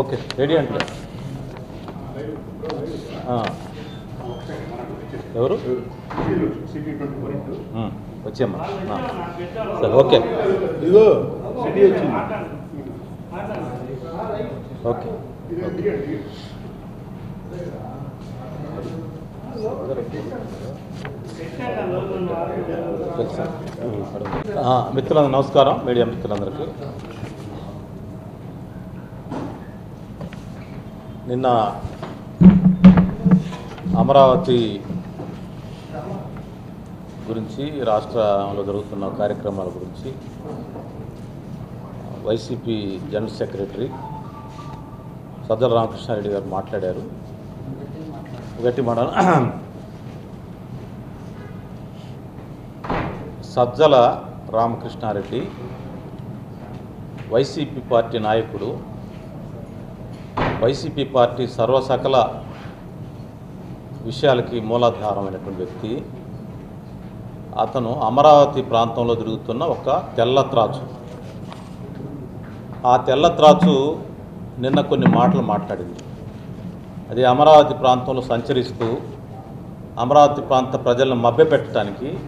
Okay ready అంటే. ఎవరు? వచ్చేమ్మా. సరే ఓకే. ఇదిగో సిటీ వచ్చింది. ఓకే మిత్రులందరూ నమస్కారం మీడియా మిత్రులందరికీ. నిన్న అమరావతి గురించి రాష్ట్రంలో జరుగుతున్న కార్యక్రమాల గురించి YCP general secretary Sajjala Ramakrishna Reddy గారు మాట్లాడారు. గట్టి మన సజ్జల రామకృష్ణారెడ్డి వైసీపీ పార్టీ నాయకుడు వైసీపీ పార్టీ సర్వసకల విషయాలకి మూలాధారమైనటువంటి వ్యక్తి. అతను అమరావతి ప్రాంతంలో తిరుగుతున్న ఒక తెల్ల త్రాచు. ఆ తెల్ల త్రాచు నిన్న కొన్ని మాటలు మాట్లాడింది. అది అమరావతి ప్రాంతంలో సంచరిస్తూ అమరావతి ప్రాంత ప్రజలను మభ్యపెట్టడానికి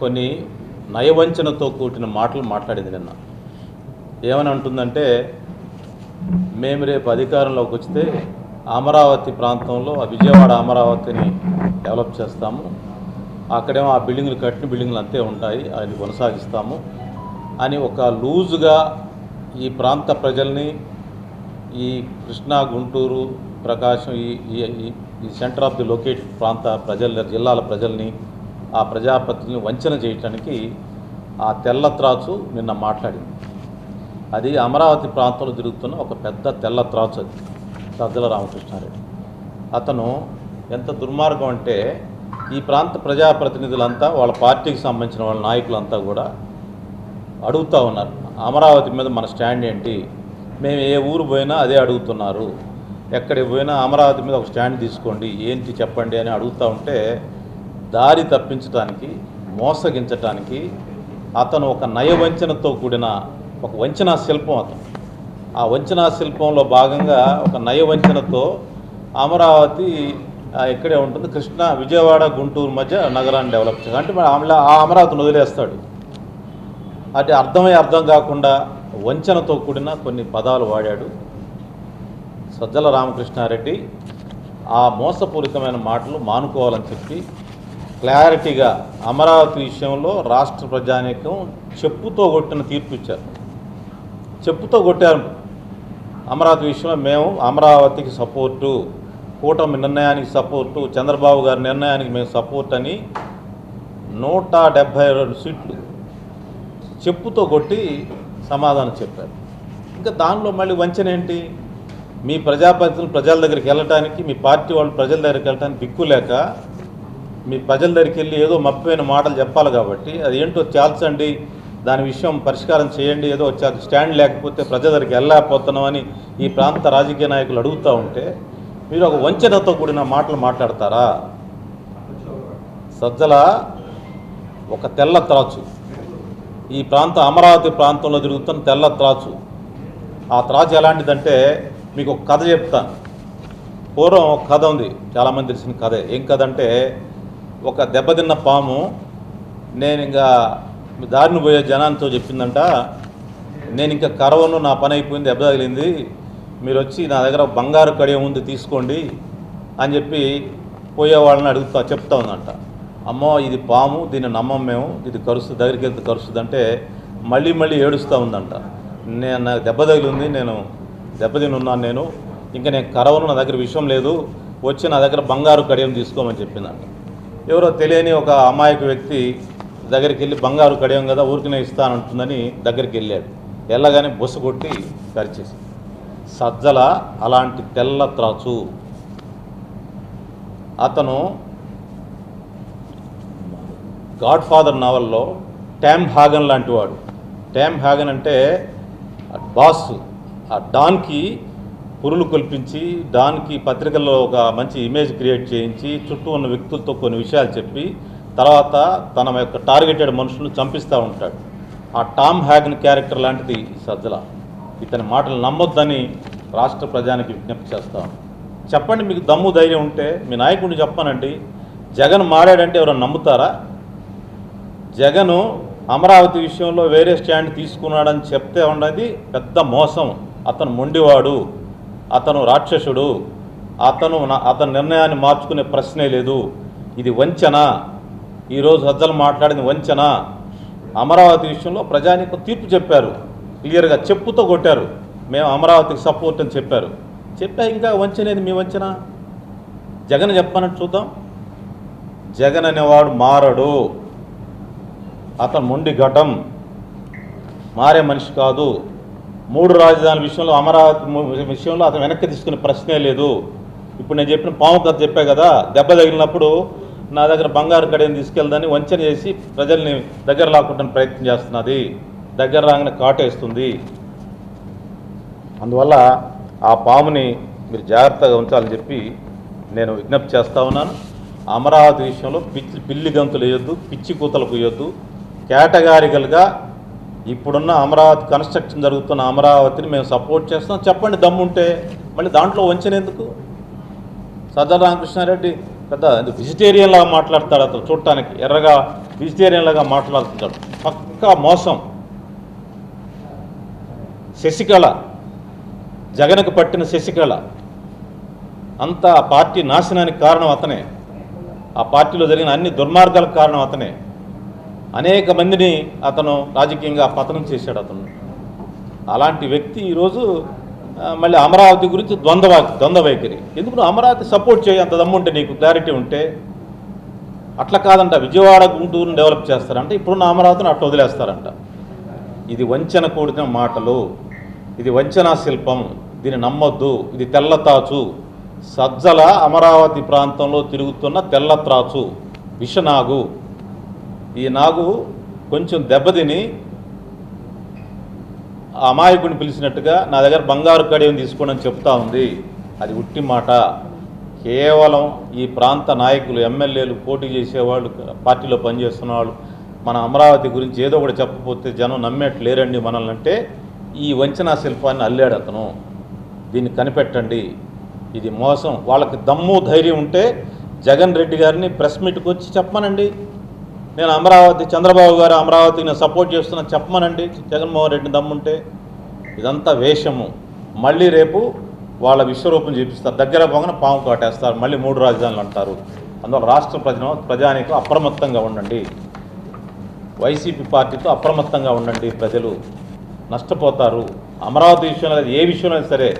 కొన్ని నయవంచనతో కూడిన మాటలు మాట్లాడింది నిన్న. ఏమని అంటుందంటే మేము రేపు అధికారంలోకి వస్తే అమరావతి ప్రాంతంలో ఆ విజయవాడ అమరావతిని డెవలప్ చేస్తాము. అక్కడేమో ఆ బిల్డింగ్లు కట్టిన బిల్డింగ్లు అంతే ఉంటాయి అది కొనసాగిస్తాము. అని ఒక లూజుగా ఈ ప్రాంత ప్రజల్ని ఈ కృష్ణా గుంటూరు ప్రకాశం ఈ ఈ- ఈ- ఈ సెంటర్ ఆఫ్ ది లొకేట్ ప్రాంత ప్రజల జిల్లాల ప్రజల్ని ఆ ప్రజాపతిని వంచన చేయటానికి ఆ తెల్ల త్రాచు నిన్న మాట్లాడింది. అది అమరావతి ప్రాంతంలో జరుగుతున్న ఒక పెద్ద తెల్ల త్రాచు అది. సజ్జల రామకృష్ణారెడ్డి. అతను ఎంత దుర్మార్గం అంటే ఈ ప్రాంత ప్రజాప్రతినిధులంతా వాళ్ళ పార్టీకి సంబంధించిన వాళ్ళ నాయకులంతా కూడా అడుగుతూ ఉన్నారు. అమరావతి మీద మన స్టాండ్ ఏంటి? మేము ఏ ఊరు పోయినా అదే అడుగుతున్నారు. ఎక్కడికి పోయినా అమరావతి మీద ఒక స్టాండ్ తీసుకోండి. ఏంటి చెప్పండి అని అడుగుతూ ఉంటే దారి తప్పించడానికి మోసగించటానికి అతను ఒక నయవంచనతో కూడిన ఒక వంచనా శిల్పం అతను. ఆ వంచనా శిల్పంలో భాగంగా ఒక నయ వంచనతో అమరావతి ఇక్కడే ఉంటుంది? కృష్ణ విజయవాడ గుంటూరు మధ్య నగరాన్ని డెవలప్ చేయాలి అంటే ఆమె ఆ అమరావతిని వదిలేస్తాడు. అంటే అర్థమై అర్థం కాకుండా వంచనతో కూడిన కొన్ని పదాలు వాడాడు సజ్జల రామకృష్ణారెడ్డి. ఆ మోసపూరితమైన మాటలు మానుకోవాలని చెప్పి క్లారిటీగా అమరావతి విషయంలో రాష్ట్ర ప్రజానీకం చెప్పుతో కొట్టిన తీర్పు ఇచ్చారు. చెప్పుతో కొట్టారు. అమరావతి విషయంలో మేము అమరావతికి సపోర్టు కూటమి నిర్ణయానికి సపోర్టు చంద్రబాబు గారి నిర్ణయానికి మేము సపోర్ట్ అని నూట డెబ్భై రెండు సీట్లు చెప్పుతో కొట్టి సమాధానం చెప్పారు. ఇంకా దానిలో మళ్ళీ వంచన ఏంటి? మీ ప్రజాప్రతినిధులు ప్రజల దగ్గరికి వెళ్ళటానికి మీ పార్టీ వాళ్ళు ప్రజల దగ్గరికి వెళ్ళటానికి దిక్కు లేక మీ ప్రజల దగ్గరికి వెళ్ళి ఏదో మప్పైన మాటలు చెప్పాలి కాబట్టి అది ఏంటో చాల్చండి. దాని విషయం పరిష్కారం చేయండి ఏదో వచ్చారు స్టాండ్ లేకపోతే ప్రజల దగ్గరికి వెళ్ళలేకపోతున్నామని ఈ ప్రాంత రాజకీయ నాయకులు అడుగుతూ ఉంటే మీరు ఒక వంచనతో కూడిన మాటలు మాట్లాడతారా? సజ్జల ఒక తెల్ల త్రాచు ఈ ప్రాంత అమరావతి ప్రాంతంలో తిరుగుతున్న తెల్ల త్రాచు ఆ త్రాచు ఎలాంటిదంటే మీకు ఒక కథ చెప్తాను పూర్వం ఒక కథ ఉంది చాలామంది తెలిసిన కథే. ఏం కథ అంటే ఒక దెబ్బతిన్న పాము నేను ఇంకా దారిని పోయే జనాంతో చెప్పిందంట నేను ఇంకా కరవను నా పని అయిపోయింది దెబ్బ తగిలింది. మీరు వచ్చి నా దగ్గర బంగారు కడియం ఉంది తీసుకోండి అని చెప్పి పోయే వాళ్ళని అడుగుతా చెప్తా ఉందంట. అమ్మో ఇది పాము దీన్ని నమ్మం మేము ఇది కరుస్తుంది దగ్గరికి వెళ్తే కరుస్తుంది అంటే మళ్ళీ మళ్ళీ ఏడుస్తూ ఉందంట. నేను నాకు దెబ్బ తగిలింది నేను దెబ్బతిని ఉన్నాను నేను ఇంకా నేను కరవను నా దగ్గర విషయం లేదు వచ్చి నా దగ్గర బంగారు కడియం తీసుకోమని చెప్పిందంట. ఎవరో తెలియని ఒక అమాయక వ్యక్తి దగ్గరికి వెళ్ళి బంగారు కడియం కదా ఊరికినే ఇస్తానంటుందని దగ్గరికి వెళ్ళాడు వెళ్ళగానే బొస్సు కొట్టి కరిచేసి సజ్జల అలాంటి తెల్ల త్రాచు. అతను గాడ్ ఫాదర్ నావల్లో ట్యామ్ హాగన్ లాంటి వాడు ట్యామ్ హాగన్ అంటే బాస్ ఆ డాన్కి పురులు కల్పించి డాన్కి పత్రికల్లో ఒక మంచి ఇమేజ్ క్రియేట్ చేయించి చుట్టూ ఉన్న వ్యక్తులతో కొన్ని విషయాలు చెప్పి తర్వాత తన యొక్క టార్గెటెడ్ మనుషులను చంపిస్తూ ఉంటాడు. ఆ టామ్ హ్యాగన్ క్యారెక్టర్ లాంటిది ఈ సజ్జల. ఇతని మాటలు నమ్మొద్దని రాష్ట్ర ప్రజానికి విజ్ఞప్తి చేస్తాం చెప్పండి మీకు దమ్ము ధైర్యం ఉంటే మీ నాయకుడిని చెప్పానండి. జగన్ మారాడంటే ఎవరైనా నమ్ముతారా? జగను అమరావతి విషయంలో వేరే స్టాండ్ తీసుకున్నాడని చెప్తే ఉన్నది పెద్ద మోసం. అతను మొండివాడు అతను రాక్షసుడు అతను నా- అతని నిర్ణయాన్ని మార్చుకునే ప్రశ్నే లేదు. ఇది వంచన. ఈరోజు సజ్జలు మాట్లాడిన వంచన. అమరావతి విషయంలో ప్రజానికి తీర్పు చెప్పారు. క్లియర్గా చెప్పుతో కొట్టారు. మేము అమరావతికి సపోర్ట్ అని చెప్పారు. చెప్పా ఇంకా వంచనేది మీ వంచన? జగన్ చెప్పనట్టు చూద్దాం. జగన్ అనేవాడు మారడు. అతను మొండి ఘటం. మారే మనిషి కాదు. మూడు రాజధానుల విషయంలో అమరావతి విషయంలో అతను వెనక్కి తీసుకునే ప్రశ్నే లేదు. ఇప్పుడు నేను చెప్పిన పాము కథ చెప్పా కదా దెబ్బ తగిలినప్పుడు నా దగ్గర బంగారు కడియని తీసుకెళ్దని వంచన చేసి ప్రజల్ని దగ్గర లాక్కుంటాను ప్రయత్నం చేస్తున్నది. దగ్గర రాగానే కాటేస్తుంది అందువల్ల ఆ పాముని మీరు జాగ్రత్తగా ఉంచాలని చెప్పి నేను విజ్ఞప్తి చేస్తా ఉన్నాను. అమరావతి విషయంలో పిచ్చి పిల్లి గంతులు వేయొద్దు పిచ్చి కూతలు వేయొద్దు. కేటగారికల్గా ఇప్పుడున్న అమరావతి కన్స్ట్రక్షన్ జరుగుతున్న అమరావతిని మేము సపోర్ట్ చేస్తాం చెప్పండి దమ్ముంటే. మళ్ళీ దాంట్లో వంచనేందుకు సజ్జల రామకృష్ణారెడ్డి పెద్ద వెజిటేరియన్ లాగా మాట్లాడతాడు అతను చూడటానికి. ఎర్రగా వెజిటేరియన్ లాగా మాట్లాడుతుంటాడు. పక్కా మోసం. శశికళ. జగన్కు పట్టిన శశికళ. అంతా పార్టీ నాశనానికి కారణం అతనే. ఆ పార్టీలో జరిగిన అన్ని దుర్మార్గాలకు కారణం అతనే. అనేక మందిని అతను రాజకీయంగా పతనం చేశాడు అతను. అలాంటి వ్యక్తి ఈరోజు మళ్ళీ అమరావతి గురించి ద్వంద్వ ద్వంద్వ వైఖరి ఎందుకు నువ్వు అమరావతి సపోర్ట్ చేయి అంత దమ్ముంటే నీకు క్లారిటీ ఉంటే? అట్లా కాదంట. విజయవాడ గుంటూరుని డెవలప్ చేస్తారంట. ఇప్పుడున్న అమరావతిని అట్లా వదిలేస్తారంట. ఇది వంచన కూడిన మాటలు. ఇది వంచనా శిల్పం. దీన్ని నమ్మొద్దు. ఇది తెల్లతాచు సజ్జల అమరావతి ప్రాంతంలో తిరుగుతున్న తెల్లత్రాచు విషనాగు ఈ నాగు కొంచెం దెబ్బతిని అమాయకుడిని పిలిచినట్టుగా నా దగ్గర బంగారు కడియం తీసుకోండి చెప్తా ఉంది. అది ఉట్టి మాట. కేవలం ఈ ప్రాంత నాయకులు ఎమ్మెల్యేలు పోటీ చేసేవాళ్ళు పార్టీలో పనిచేస్తున్న వాళ్ళు మన అమరావతి గురించి ఏదో ఒకటి చెప్పకపోతే జనం నమ్మేట్లు లేరండి మనల్ని అంటే ఈ వంచనా శిల్పాన్ని అల్లాడు అతను. దీన్ని కనిపెట్టండి. ఇది మోసం. వాళ్ళకి దమ్ము ధైర్యం ఉంటే జగన్ రెడ్డి గారిని ప్రెస్ మీట్కి వచ్చి చెప్పమనండి నేను అమరావతి చంద్రబాబు గారు అమరావతికి నేను సపోర్ట్ చేస్తున్నా చెప్పమనండి. జగన్మోహన్ రెడ్డిని దమ్ముంటే ఇదంతా వేషము. మళ్ళీ రేపు వాళ్ళ విశ్వరూపం చూపిస్తారు. దగ్గర పోగానే పాము కాటేస్తారు. మళ్ళీ మూడు రాజధానులు అంటారు. అందువల్ల రాష్ట్ర ప్రజల ప్రజానికి అప్రమత్తంగా ఉండండి. వైసీపీ పార్టీతో అప్రమత్తంగా ఉండండి. ప్రజలు నష్టపోతారు. అమరావతి విషయంలో ఏ విషయంలో సరే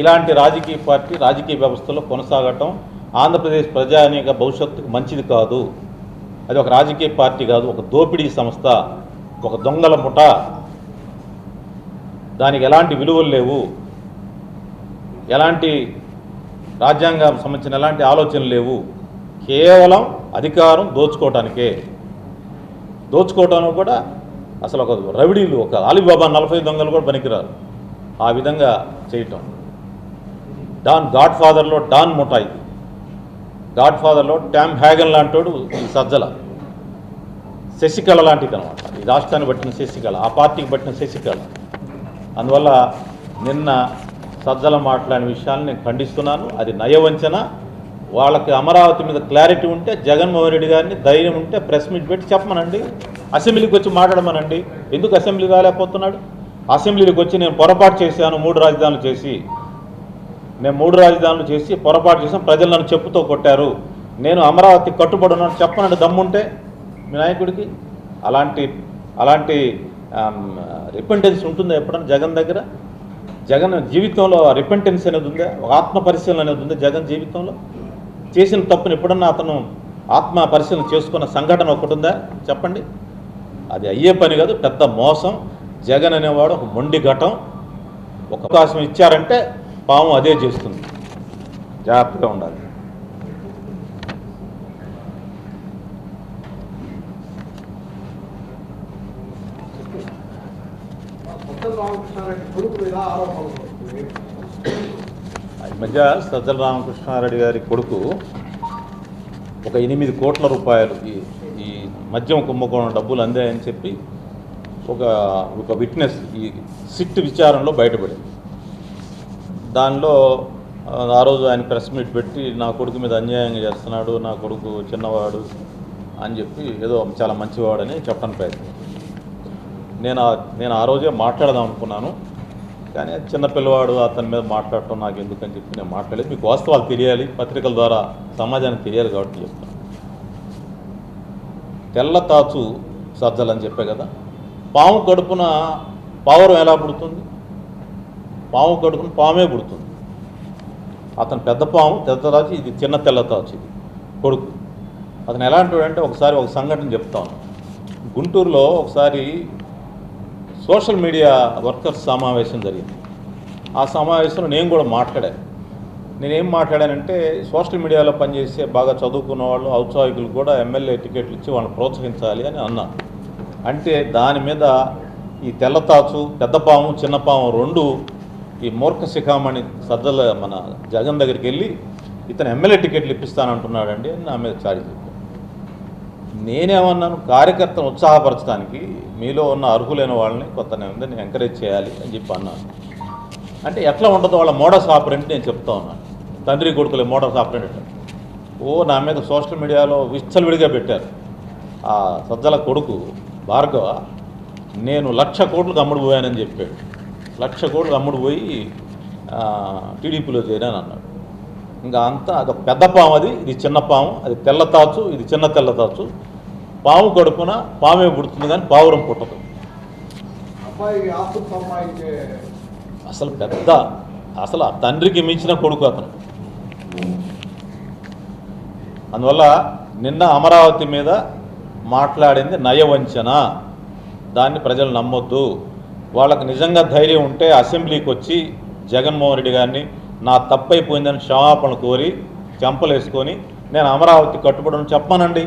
ఇలాంటి రాజకీయ పార్టీ రాజకీయ వ్యవస్థలో కొనసాగటం ఆంధ్రప్రదేశ్ ప్రజానీక భవిష్యత్తుకు మంచిది కాదు. అది ఒక రాజకీయ పార్టీ కాదు ఒక దోపిడీ సంస్థ ఒక దొంగల ముఠ. దానికి ఎలాంటి విలువలు లేవు. ఎలాంటి రాజ్యాంగం సంబంధించిన ఎలాంటి ఆలోచనలు లేవు. కేవలం అధికారం దోచుకోవటానికే. దోచుకోవటానికి కూడా అసలు ఒక రవిడీలు ఒక అలీబాబా నలభై దొంగలు కూడా పనికిరారు. ఆ విధంగా చేయటం. డాన్ గాడ్ ఫాదర్లో డాన్ ముఠాయి. గాడ్ ఫాదర్లో ట్యామ్ హ్యాగన్ లాంటోడు ఈ సజ్జల. శశికళ లాంటిది అనమాట ఈ రాష్ట్రాన్ని పట్టిన శశికళ ఆ పార్టీకి పట్టిన శశికళ. అందువల్ల నిన్న సజ్జల మాట్లాడిన విషయాన్ని నేను ఖండిస్తున్నాను. అది నయవంచన. వాళ్ళకి అమరావతి మీద క్లారిటీ ఉంటే జగన్మోహన్ రెడ్డి గారిని ధైర్యం ఉంటే ప్రెస్ మీట్ పెట్టి చెప్పమనండి. అసెంబ్లీకి వచ్చి మాట్లాడమనండి. ఎందుకు అసెంబ్లీ కాలేకపోతున్నాడు అసెంబ్లీకి వచ్చి నేను పొరపాటు చేశాను మూడు రాజధానులు చేసి. మేము మూడు రాజధానులు చేసి పొరపాటు చేసాం. ప్రజలు నన్ను చెప్పుతో కొట్టారు. నేను అమరావతి కట్టుబడి ఉన్నాను చెప్పనండి దమ్ముంటే మీ నాయకుడికి. అలాంటి అలాంటి రిపెంటెన్స్ ఉంటుందా ఎప్పుడన్నా జగన్ దగ్గర? జగన్ జీవితంలో రిపెంటెన్స్ అనేది ఉందా? ఒక ఆత్మ పరిశీలన అనేది ఉందా జగన్ జీవితంలో? చేసిన తప్పుని ఎప్పుడన్నా అతను ఆత్మ పరిశీలన చేసుకున్న సంఘటన ఒకటి ఉందా? చెప్పండి. అది అయ్యే పని కాదు పెద్ద మోసం. జగన్ అనేవాడు ఒక మొండి ఘటం. ఒక అవకాశం ఇచ్చారంటే పాము అదే చేస్తుంది. జాగ్రత్తగా ఉండాలి. ఈ మధ్య సజ్జల రామకృష్ణారెడ్డి గారి కొడుకు ఒక ఎనిమిది కోట్ల రూపాయలు ఈ ఈ మద్యం కుంభకోణం డబ్బులు అందాయని చెప్పి ఒక ఒక విట్నెస్ ఈ సిట్ విచారణలో బయటపడింది. దానిలో ఆ, రోజు ఆయన ప్రెస్ మీట్ పెట్టి నా కొడుకు మీద అన్యాయంగా చేస్తున్నాడు నా కొడుకు చిన్నవాడు అని చెప్పి ఏదో చాలా మంచివాడని చెప్పడానికి ప్రయత్నం. నేను ఆ- నేను ఆ రోజే మాట్లాడదాం అనుకున్నాను. కానీ చిన్నపిల్లవాడు చిన్న పిల్లవాడు అతని మీద మాట్లాడటం నాకు ఎందుకని చెప్పి నేను మాట్లాడలేదు. మీకు వాస్తవాలు తెలియాలి పత్రికల ద్వారా సమాజానికి తెలియాలి కాబట్టి చెప్తాను తెల్ల తాచు సజ్జలు అని చెప్పే కదా పాము కడుపున పావురం ఎలా పుడుతుంది? పాము కడుకుని పామే పుడుతుంది. అతను పెద్ద పాము తెల్ల ఇది చిన్న తెల్లతాచి ఇది కొడుకు. అతను ఎలాంటి అంటే ఒకసారి ఒక సంఘటన చెప్తాను. గుంటూరులో ఒకసారి సోషల్ మీడియా వర్కర్స్ సమావేశం జరిగింది. ఆ సమావేశంలో నేను కూడా మాట్లాడాను. నేనేం మాట్లాడానంటే సోషల్ మీడియాలో పనిచేసే బాగా చదువుకున్న వాళ్ళు ఔత్సాహికులు కూడా ఎమ్మెల్యే టికెట్లు ఇచ్చి వాళ్ళని ప్రోత్సహించాలి అని అన్నా అంటే దాని మీద ఈ తెల్లతాచు పెద్ద పాము చిన్న పాము రెండు ఈ మూర్ఖ శిఖామణి సద్దల మన జగన్ దగ్గరికి వెళ్ళి ఇతను ఎమ్మెల్యే టికెట్లు ఇప్పిస్తానంటున్నాడండి అని నా మీద చాడి చెప్పాను నేనేమన్నాను కార్యకర్తను ఉత్సాహపరచడానికి మీలో ఉన్న అర్హులైన వాళ్ళని కొంత నేను ఎంకరేజ్ చేయాలి అని చెప్పి అన్నాను. అంటే ఎట్లా ఉంటుందో వాళ్ళ మోడల్స్ ఆపరెంట్ నేను చెప్తా ఉన్నాను తండ్రి కొడుకులే మోడల్స్ ఆపరెంట్ ఓ నా మీద సోషల్ మీడియాలో విచ్చలవిడిగా పెట్టారు. ఆ సజ్జల కొడుకు భార్గవ నేను లక్ష కోట్లకు అమ్ముడు పోయానని చెప్పాడు. లక్ష కోట్లకు అమ్ముడు పోయి టీడీపీలో చేరాను అన్నాడు. ఇంకా అంతా అదొక పెద్ద పాము అది ఇది చిన్న పాము అది తెల్ల తాచు ఇది చిన్న తెల్ల తాచు. పాము కడుపున పామే పుడుతుంది కానీ పావురం పుట్టదు. అసలు పెద్ద అసలు ఆ తండ్రికి మించిన కొడుకు అతను. అందువల్ల నిన్న అమరావతి మీద మాట్లాడింది నయవంచన. దాన్ని ప్రజలు నమ్మొద్దు. వాళ్ళకి నిజంగా ధైర్యం ఉంటే అసెంబ్లీకి వచ్చి జగన్మోహన్ రెడ్డి గారిని నా తప్పైపోయిందని క్షమాపణ కోరి చెంపలేసుకొని నేను అమరావతి కట్టుబడి చెప్పానండి.